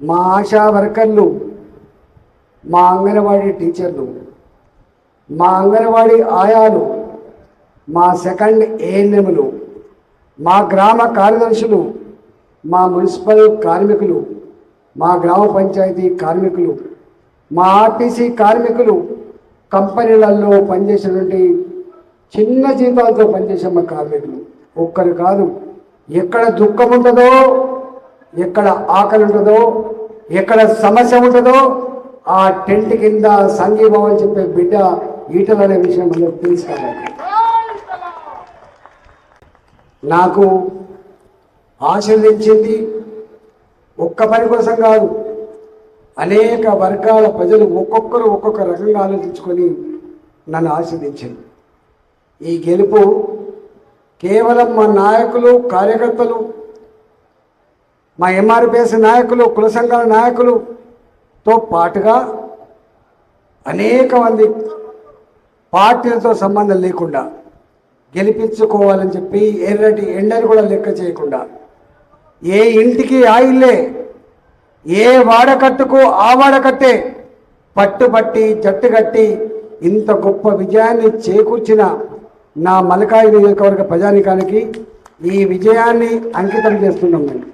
మా ఆశా వర్కర్లు మా అంగన్వాడీ టీచర్లు మా అంగన్వాడీ ఆయాలు మా సెకండ్ ఏఎన్ఎంలు మా గ్రామ కార్యదర్శులు మా మున్సిపల్ కార్మికులు మా గ్రామ పంచాయతీ కార్మికులు మా ఆర్టీసీ కార్మికులు కంపెనీలలో పనిచేసినటువంటి చిన్న జీతాలతో పనిచేసే మా కార్మికులు. ఒక్కరు కాదు ఎక్కడ దుఃఖం ఉండదో ఎక్కడ ఆకలి ఉంటుందో ఎక్కడ సమస్య ఉంటుందో ఆ టెంట్ కింద సంఘీభావం చెప్పే బిడ్డ ఈటలు అనే విషయం మనకు తెలుసు కాబట్టి నాకు ఆశీర్వదించింది ఒక్క పని కోసం కాదు అనేక వర్గాల ప్రజలు ఒక్కొక్కరు ఒక్కొక్క రకంగా ఆలోచించుకొని నన్ను ఆశీర్వదించింది ఈ గెలుపు కేవలం మా నాయకులు కార్యకర్తలు మా ఎంఆర్పిఎస్ నాయకులు కుల సంఘాల నాయకులతో పాటుగా అనేక మంది పార్టీలతో సంబంధం లేకుండా గెలిపించుకోవాలని చెప్పి ఎర్రటి ఎండని కూడా లెక్క చేయకుండా ఏ ఇంటికి ఆ ఇల్లే ఏ వాడకట్టుకు ఆ వాడకట్టే పట్టుబట్టి జట్టు కట్టి ఇంత గొప్ప విజయాన్ని చేకూర్చిన నా మలకాయి నియోజకవర్గ ప్రజానికానికి ఈ విజయాన్ని అంకితం చేస్తున్నాం మేము.